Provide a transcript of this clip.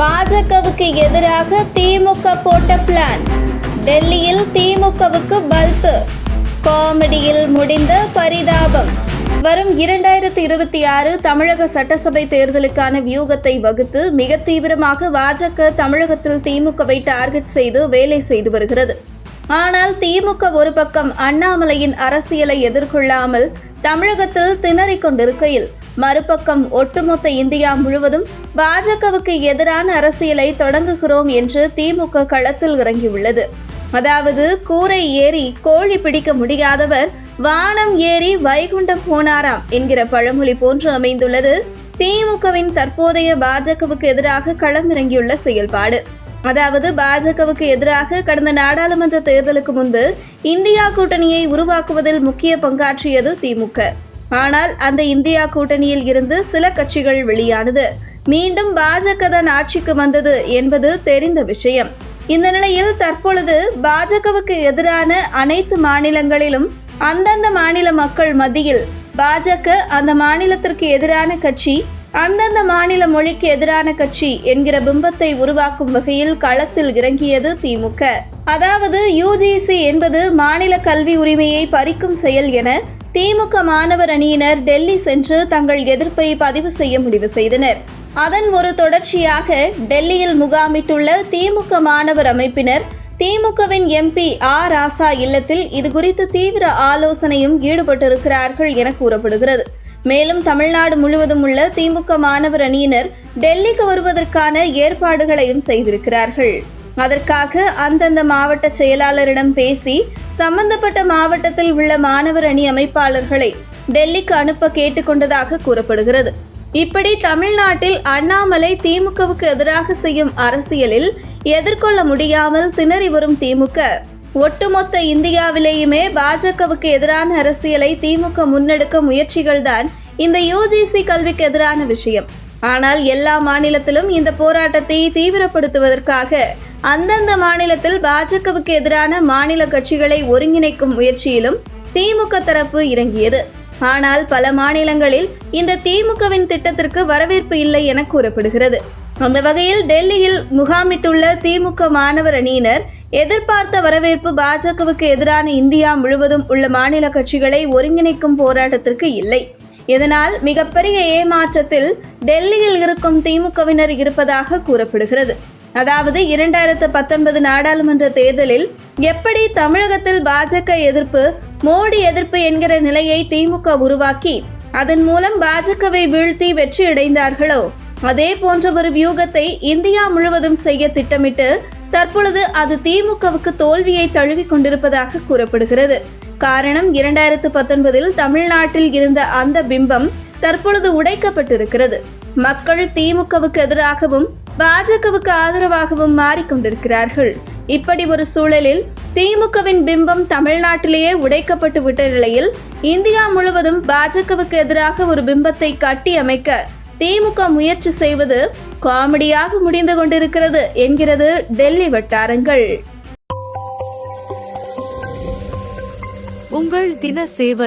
பாஜகவுக்கு எதிராக திமுக போட்ட பிளான் டெல்லியில் திமுகவுக்கு பல்பு காமெடியில் முடிந்த பரிதாபம். வரும் இரண்டாயிரத்தி இருபத்தி ஆறு தமிழக சட்டசபை தேர்தலுக்கான வியூகத்தை வகுத்து மிக தீவிரமாக பாஜக தமிழகத்தில் திமுகவை டார்கெட் செய்து வேலை செய்து வருகிறது. ஆனால் திமுக ஒரு பக்கம் அண்ணாமலையின் அரசியலை எதிர்கொள்ளாமல் தமிழகத்தில் திணறிக் கொண்டிருக்கையில் மறுபக்கம் ஒட்டுமொத்த இந்தியா முழுவதும் பாஜகவுக்கு எதிரான அரசியலை தொடங்குகிறோம் என்று திமுக களத்தில் இறங்கியுள்ளது. அதாவது கூரை ஏறி கோழி பிடிக்க முடியாதவர் வானம் ஏறி வைகுண்டம் போனாராம் என்கிற பழமொழி போன்று அமைந்துள்ளது. திமுகவின் தற்போதைய பாஜகவுக்கு எதிராக களமிறங்கியுள்ள செயல்பாடு. அதாவது பாஜகவுக்கு எதிராக கடந்த நாடாளுமன்ற தேர்தலுக்கு முன்பு இந்தியா கூட்டணியை உருவாக்குவதில் முக்கிய பங்காற்றியது திமுக. ஆனால் அந்த இந்தியா கூட்டணியில் இருந்து சில கட்சிகள் வெளியானது. மீண்டும் பாஜக தான் ஆட்சிக்கு வந்தது என்பது தெரிந்த விஷயம். இந்த நிலையில் தற்பொழுது பாஜகவுக்கு எதிரான அனைத்து மாநிலங்களிலும் அந்தந்த மாநில மக்கள் மத்தியில் பாஜக அந்த மாநிலத்திற்கு எதிரான கட்சி அந்தந்த மாநில மொழிக்கு எதிரான கட்சி என்கிற பிம்பத்தை உருவாக்கும் வகையில் களத்தில் இறங்கியது திமுக. அதாவது யுஜிசி என்பது மாநில கல்வி உரிமையை பறிக்கும் செயல் என திமுக மாணவர் அணியினர் டெல்லி சென்று தங்கள் எதிர்ப்பை பதிவு செய்ய முடிவு செய்தனர். அதன் ஒரு தொடர்ச்சியாக டெல்லியில் முகாமிட்டுள்ள திமுக மாணவர் அமைப்பினர் திமுகவின் எம்பி ஆ ராசா இல்லத்தில் இது குறித்து தீவிர ஆலோசனையும் ஈடுபட்டிருக்கிறார்கள் என கூறப்படுகிறது. மேலும் தமிழ்நாடு முழுவதும் உள்ள திமுக மாணவர் அணியினர் டெல்லிக்கு வருவதற்கான ஏற்பாடுகளையும் செய்திருக்கிறார்கள். அதற்காக அந்தந்த மாவட்ட செயலாளரிடம் பேசி சம்பந்தப்பட்ட மாவட்டத்தில் உள்ள மாணவர் அணி அமைப்பாளர்களை டெல்லிக்கு அனுப்ப கேட்டுக்கொண்டதாக கூறப்படுகிறது. இப்படி தமிழ்நாட்டில் அண்ணாமலை திமுகவுக்கு எதிராக செய்யும் அரசியலில் எதிர்கொள்ள முடியாமல் திணறி வரும் திமுக ஒட்டுமொத்த இந்தியாவிலேயுமே பாஜகவுக்கு எதிரான அரசியலை திமுக முன்னெடுக்க முயற்சிகள்தான் இந்த யுஜிசி கல்விக்கு எதிரான விஷயம். ஆனால் எல்லா மாநிலத்திலும் இந்த போராட்டத்தை தீவிரப்படுத்துவதற்காக அந்தந்த மாநிலத்தில் பாஜகவுக்கு எதிரான மாநில கட்சிகளை ஒருங்கிணைக்கும் முயற்சியிலும் திமுக தரப்பு இறங்கியது. ஆனால் பல மாநிலங்களில் இந்த திமுகவின் திட்டத்திற்கு வரவேற்பு இல்லை என கூறப்படுகிறது. அந்த வகையில் டெல்லியில் முகாமிட்டுள்ள திமுக மாணவர் அணியினர் எதிர்பார்த்த வரவேற்பு பாஜகவுக்கு எதிரான இந்தியா முழுவதும் உள்ள மாநில கட்சிகளை ஒருங்கிணைக்கும் போராட்டத்திற்கு இல்லை. இதனால் மிகப்பெரிய ஏமாற்றத்தில் டெல்லியில் இருக்கும் திமுகவினர் இருப்பதாக கூறப்படுகிறது. அதாவது இரண்டாயிரத்து பத்தொன்பது நாடாளுமன்ற தேர்தலில் எப்படி தமிழகத்தில் பாஜக எதிர்ப்பு மோடி எதிர்ப்பு என்கிற நிலையை திமுக உருவாக்கி அதன் மூலம் பாஜகவை வீழ்த்தி வெற்றியடைந்தார்களோ அதே போன்ற ஒரு வியூகத்தை இந்தியா முழுவதும் செய்ய திட்டமிட்டு தற்பொழுது அது திமுகவுக்கு தோல்வியை தழுவிக் கொண்டிருப்பதாக கூறப்படுகிறது. காரணம் இரண்டாயிரத்து பத்தொன்பதில் தமிழ்நாட்டில் இருந்த அந்த பிம்பம் தற்பொழுது உடைக்கப்பட்டிருக்கிறது. மக்கள் திமுகவுக்கு எதிராகவும் பாஜகவுக்கு ஆதரவாகவும் மாறிக்கொண்டிருக்கிறார்கள். இப்படி ஒரு சூழலில் திமுகவின் பிம்பம் தமிழ்நாட்டிலேயே உடைக்கப்பட்டு விட்ட நிலையில் இந்தியா முழுவதும் பாஜகவுக்கு எதிராக ஒரு பிம்பத்தை கட்டி அமைக்க திமுக முயற்சி செய்வது காமெடியாக முடிந்து கொண்டிருக்கிறது என்கிறது டெல்லி வட்டாரங்கள். உங்கள் தின சேவல்.